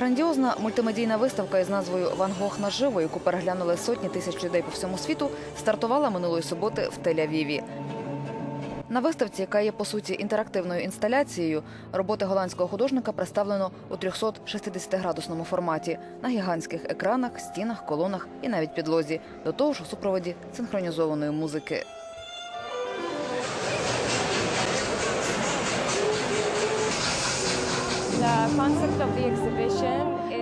Грандіозна мультимедійна виставка із назвою Ван Гог наживо, яку переглянули сотні тисяч людей по всьому світу, стартувала минулої суботи в Тель-Авіві. На виставці, яка є по суті інтерактивною інсталяцією, роботи голландського художника представлено у 360-градусному форматі на гігантських екранах, стінах, колонах і навіть підлозі, до того ж у супроводі синхронізованої музики.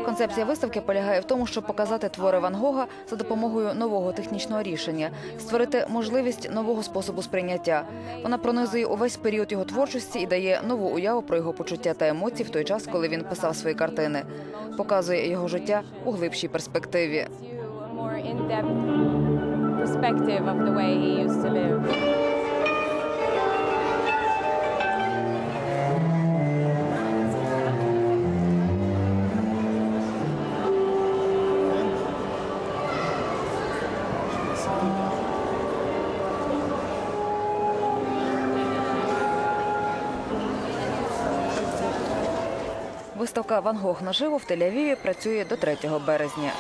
Концепція виставки полягає в тому, щоб показати твори Ван Гога за допомогою нового технічного рішення, створити можливість нового способу сприйняття. Вона пронизує увесь період його творчості і дає нову уяву про його почуття та емоції в той час, коли він писав свої картини. Показує його життя у глибшій перспективі. Виставка Ван Гог наживо в Тель-Авіві працює до 3 березня.